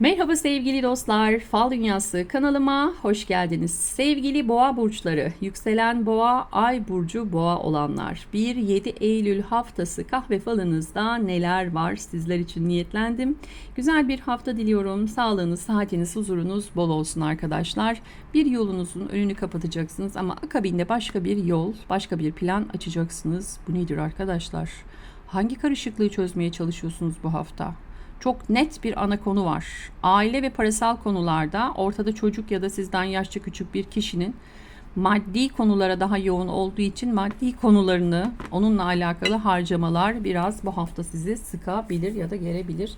Merhaba sevgili dostlar, Fal Dünyası kanalıma hoş geldiniz. Sevgili boğa burçları, yükselen boğa, ay burcu boğa olanlar. 1-7 Eylül haftası kahve falınızda neler var sizler için niyetlendim. Güzel bir hafta diliyorum. Sağlığınız, saatiniz, huzurunuz bol olsun arkadaşlar. Bir yolunuzun önünü kapatacaksınız ama akabinde başka bir yol, başka bir plan açacaksınız. Bu nedir arkadaşlar? Hangi karışıklığı çözmeye çalışıyorsunuz bu hafta? Çok net bir ana konu var. Aile ve parasal konularda ortada çocuk ya da sizden yaşça küçük bir kişinin maddi konulara daha yoğun olduğu için maddi konularını onunla alakalı harcamalar biraz bu hafta sizi sıkabilir ya da gerebilir.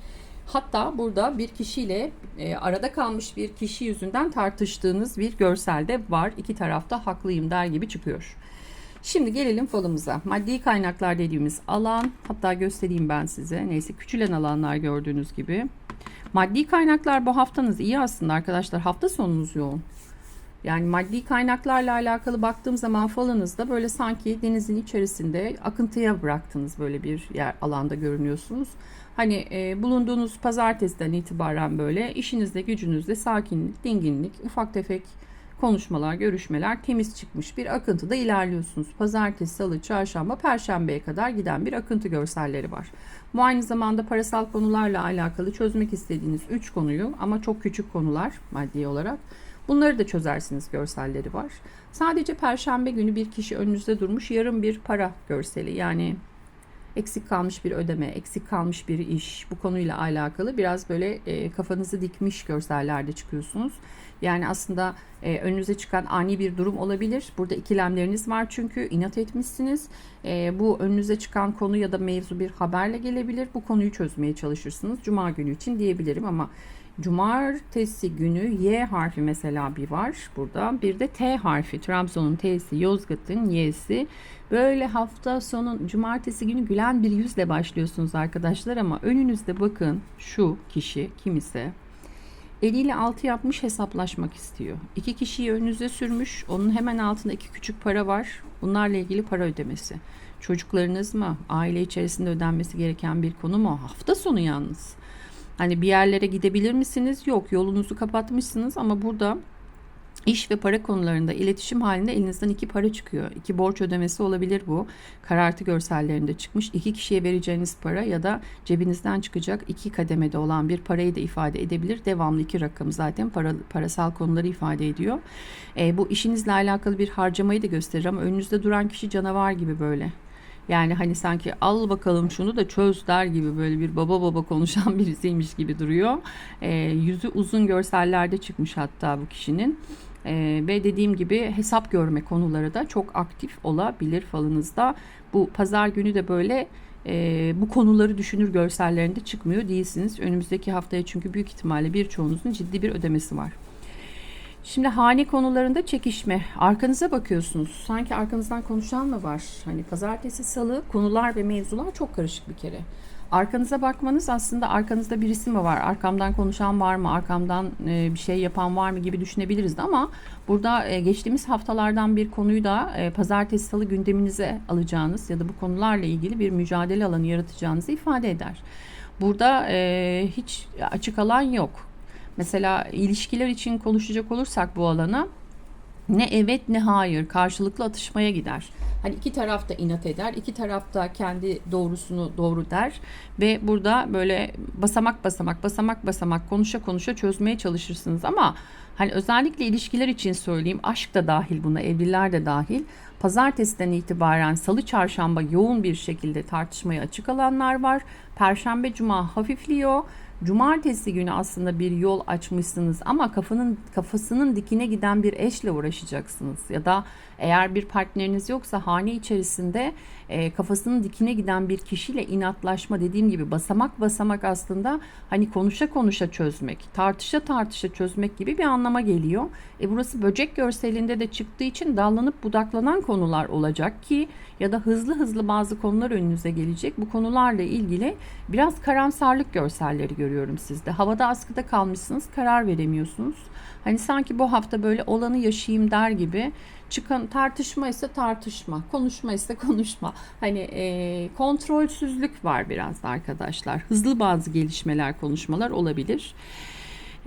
Hatta burada bir kişiyle e, arada kalmış bir kişi yüzünden tartıştığınız bir görselde var. İki tarafta haklıyım der gibi çıkıyor. Şimdi gelelim falımıza. Maddi kaynaklar dediğimiz alan, hatta göstereyim ben size. Neyse küçülen alanlar gördüğünüz gibi. Maddi kaynaklar bu haftanız iyi aslında arkadaşlar. Hafta sonunuz yoğun. Yani maddi kaynaklarla alakalı baktığım zaman falınızda böyle sanki denizin içerisinde akıntıya bıraktınız böyle bir yer alanda görünüyorsunuz. Hani e, bulunduğunuz pazartesiden itibaren böyle işinizde gücünüzde sakinlik, dinginlik, ufak tefek konuşmalar, görüşmeler temiz çıkmış bir akıntıda ilerliyorsunuz. Pazartesi, salı, çarşamba, perşembeye kadar giden bir akıntı görselleri var. Bu aynı zamanda parasal konularla alakalı çözmek istediğiniz 3 konuyu ama çok küçük konular maddi olarak. Bunları da çözersiniz görselleri var. Sadece perşembe günü bir kişi önünüzde durmuş yarım bir para görseli. Yani eksik kalmış bir ödeme, eksik kalmış bir iş bu konuyla alakalı biraz böyle e, kafanızı dikmiş görsellerde çıkıyorsunuz. Yani aslında e, önünüze çıkan ani bir durum olabilir. Burada ikilemleriniz var çünkü inat etmişsiniz. E, bu önünüze çıkan konu ya da mevzu bir haberle gelebilir. Bu konuyu çözmeye çalışırsınız. Cuma günü için diyebilirim ama Cumartesi günü Y harfi mesela bir var burada. Bir de T harfi. Trabzon'un T'si, Yozgat'ın Y'si. Böyle hafta sonu cumartesi günü gülen bir yüzle başlıyorsunuz arkadaşlar ama önünüzde bakın şu kişi kim ise eliyle altı yapmış hesaplaşmak istiyor. İki kişiyi önünüze sürmüş. Onun hemen altında iki küçük para var. Bunlarla ilgili para ödemesi. Çocuklarınız mı? Aile içerisinde ödenmesi gereken bir konu mu? Hafta sonu yalnız. Hani bir yerlere gidebilir misiniz? Yok yolunuzu kapatmışsınız ama burada İş ve para konularında iletişim halinde elinizden iki para çıkıyor. İki borç ödemesi olabilir bu. Karartı görsellerinde çıkmış. İki kişiye vereceğiniz para ya da cebinizden çıkacak iki kademede olan bir parayı da ifade edebilir. Devamlı iki rakam zaten para, parasal konuları ifade ediyor. E, bu işinizle alakalı bir harcamayı da gösterir ama önünüzde duran kişi canavar gibi böyle. Yani hani sanki al bakalım şunu da çöz der gibi böyle bir baba baba konuşan birisiymiş gibi duruyor. E, yüzü uzun görsellerde çıkmış hatta bu kişinin. Ee, ve dediğim gibi hesap görme konuları da çok aktif olabilir falınızda. Bu pazar günü de böyle e, bu konuları düşünür görsellerinde çıkmıyor değilsiniz. Önümüzdeki haftaya çünkü büyük ihtimalle birçoğunuzun ciddi bir ödemesi var. Şimdi hane konularında çekişme. Arkanıza bakıyorsunuz. Sanki arkanızdan konuşan mı var? Hani pazartesi, salı konular ve mevzular çok karışık bir kere. Arkanıza bakmanız aslında arkanızda birisi mi var? Arkamdan konuşan var mı? Arkamdan e, bir şey yapan var mı gibi düşünebiliriz ama burada e, geçtiğimiz haftalardan bir konuyu da e, pazartesi, salı gündeminize alacağınız ya da bu konularla ilgili bir mücadele alanı yaratacağınızı ifade eder. Burada hiç açık alan yok. Mesela ilişkiler için konuşacak olursak bu alana ne evet ne hayır karşılıklı atışmaya gider. Hani iki taraf da inat eder, iki taraf da kendi doğrusunu doğru der ve burada böyle basamak basamak basamak basamak konuşa konuşa çözmeye çalışırsınız ama hani özellikle ilişkiler için söyleyeyim aşk da dahil buna evliler de dahil pazartesiden itibaren salı çarşamba yoğun bir şekilde tartışmaya açık alanlar var. Perşembe cuma hafifliyor Cumartesi günü aslında bir yol açmışsınız ama kafanın kafasının dikine giden bir eşle uğraşacaksınız ya da eğer bir partneriniz yoksa hane içerisinde e, kafasının dikine giden bir kişiyle inatlaşma dediğim gibi basamak basamak aslında hani konuşa konuşa çözmek, tartışa tartışa çözmek gibi bir anlama geliyor. E burası böcek görselinde de çıktığı için dallanıp budaklanan konular olacak ki ya da hızlı hızlı bazı konular önünüze gelecek. Bu konularla ilgili biraz karamsarlık görselleri görüyorum sizde. Havada askıda kalmışsınız, karar veremiyorsunuz. Hani sanki bu hafta böyle olanı yaşayayım der gibi çıkan tartışma ise tartışma, konuşma ise konuşma. Hani e, kontrolsüzlük var biraz da arkadaşlar. Hızlı bazı gelişmeler, konuşmalar olabilir.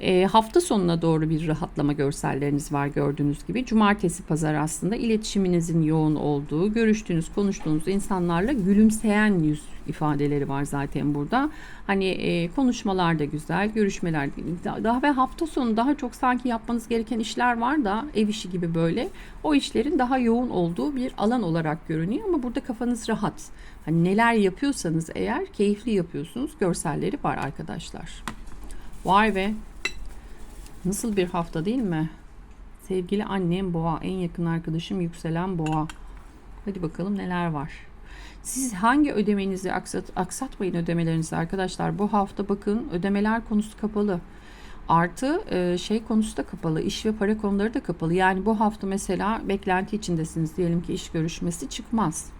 E, hafta sonuna doğru bir rahatlama görselleriniz var gördüğünüz gibi. Cumartesi pazar aslında iletişiminizin yoğun olduğu, görüştüğünüz, konuştuğunuz insanlarla gülümseyen yüz ifadeleri var zaten burada. Hani e, konuşmalar da güzel, görüşmeler daha ve hafta sonu daha çok sanki yapmanız gereken işler var da ev işi gibi böyle. O işlerin daha yoğun olduğu bir alan olarak görünüyor ama burada kafanız rahat. Hani neler yapıyorsanız eğer keyifli yapıyorsunuz görselleri var arkadaşlar. Vay be. Nasıl bir hafta değil mi? Sevgili annem boğa, en yakın arkadaşım yükselen boğa. Hadi bakalım neler var. Siz hangi ödemenizi aksat, aksatmayın ödemelerinizi arkadaşlar. Bu hafta bakın ödemeler konusu kapalı. Artı e, şey konusu da kapalı. iş ve para konuları da kapalı. Yani bu hafta mesela beklenti içindesiniz. Diyelim ki iş görüşmesi çıkmaz.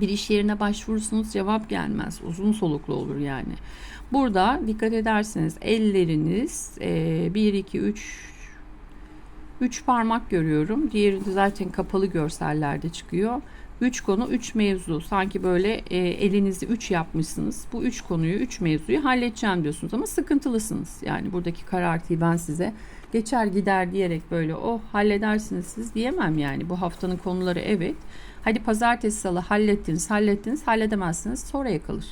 Bir iş yerine başvurursunuz cevap gelmez. Uzun soluklu olur yani. Burada dikkat ederseniz elleriniz 1, 2, 3 3 parmak görüyorum. Diğeri de zaten kapalı görsellerde çıkıyor. 3 konu 3 mevzu sanki böyle e, elinizi 3 yapmışsınız. Bu 3 konuyu 3 mevzuyu halledeceğim diyorsunuz ama sıkıntılısınız. Yani buradaki karartıyı ben size geçer gider diyerek böyle oh halledersiniz siz diyemem yani. Bu haftanın konuları evet. Hadi pazartesi salı hallettiniz hallettiniz halledemezsiniz sonraya kalır.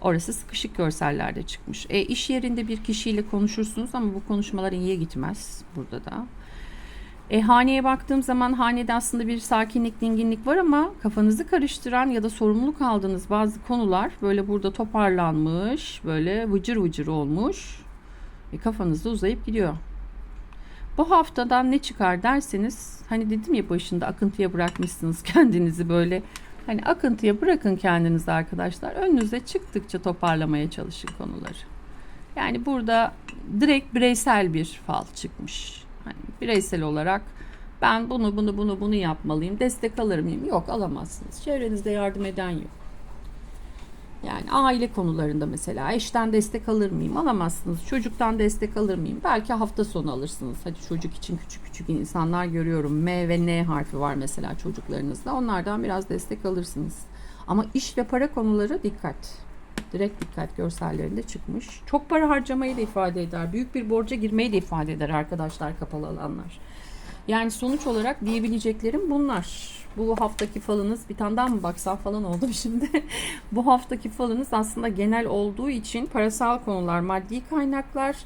Orası sıkışık görsellerde çıkmış. E, iş yerinde bir kişiyle konuşursunuz ama bu konuşmalar iyiye gitmez burada da. E, haneye baktığım zaman hanede aslında bir sakinlik, dinginlik var ama kafanızı karıştıran ya da sorumluluk aldığınız bazı konular böyle burada toparlanmış, böyle vıcır vıcır olmuş. E, kafanızda uzayıp gidiyor. Bu haftadan ne çıkar derseniz hani dedim ya başında akıntıya bırakmışsınız kendinizi böyle hani akıntıya bırakın kendinizi arkadaşlar. Önünüze çıktıkça toparlamaya çalışın konuları. Yani burada direkt bireysel bir fal çıkmış. Hani bireysel olarak ben bunu bunu bunu bunu yapmalıyım. Destek alır mıyım? Yok alamazsınız. Çevrenizde yardım eden yok. Yani aile konularında mesela eşten destek alır mıyım? Alamazsınız. Çocuktan destek alır mıyım? Belki hafta sonu alırsınız. Hadi çocuk için küçük küçük insanlar görüyorum. M ve N harfi var mesela çocuklarınızda. Onlardan biraz destek alırsınız. Ama iş ve para konuları dikkat. Direkt dikkat görsellerinde çıkmış. Çok para harcamayı da ifade eder. Büyük bir borca girmeyi de ifade eder arkadaşlar kapalı alanlar. Yani sonuç olarak diyebileceklerim bunlar. Bu haftaki falınız bir tane daha mı baksam falan oldum şimdi. Bu haftaki falınız aslında genel olduğu için parasal konular, maddi kaynaklar,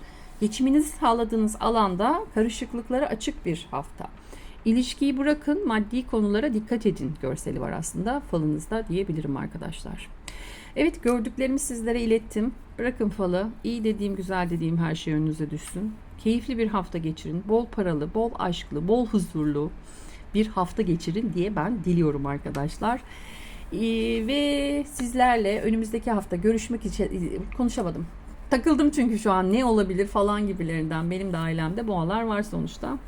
geçiminizi sağladığınız alanda karışıklıklara açık bir hafta. İlişkiyi bırakın, maddi konulara dikkat edin görseli var aslında falınızda diyebilirim arkadaşlar. Evet gördüklerimi sizlere ilettim. Bırakın falı. İyi dediğim, güzel dediğim her şey önünüze düşsün. Keyifli bir hafta geçirin. Bol paralı, bol aşklı, bol huzurlu bir hafta geçirin diye ben diliyorum arkadaşlar. Ee, ve sizlerle önümüzdeki hafta görüşmek için konuşamadım. Takıldım çünkü şu an ne olabilir falan gibilerinden benim de ailemde boğalar var sonuçta.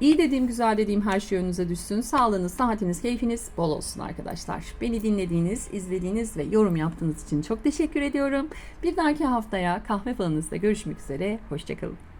İyi dediğim, güzel dediğim her şey önünüze düşsün. Sağlığınız, sıhhatiniz, keyfiniz bol olsun arkadaşlar. Beni dinlediğiniz, izlediğiniz ve yorum yaptığınız için çok teşekkür ediyorum. Bir dahaki haftaya kahve falanızda görüşmek üzere. Hoşçakalın.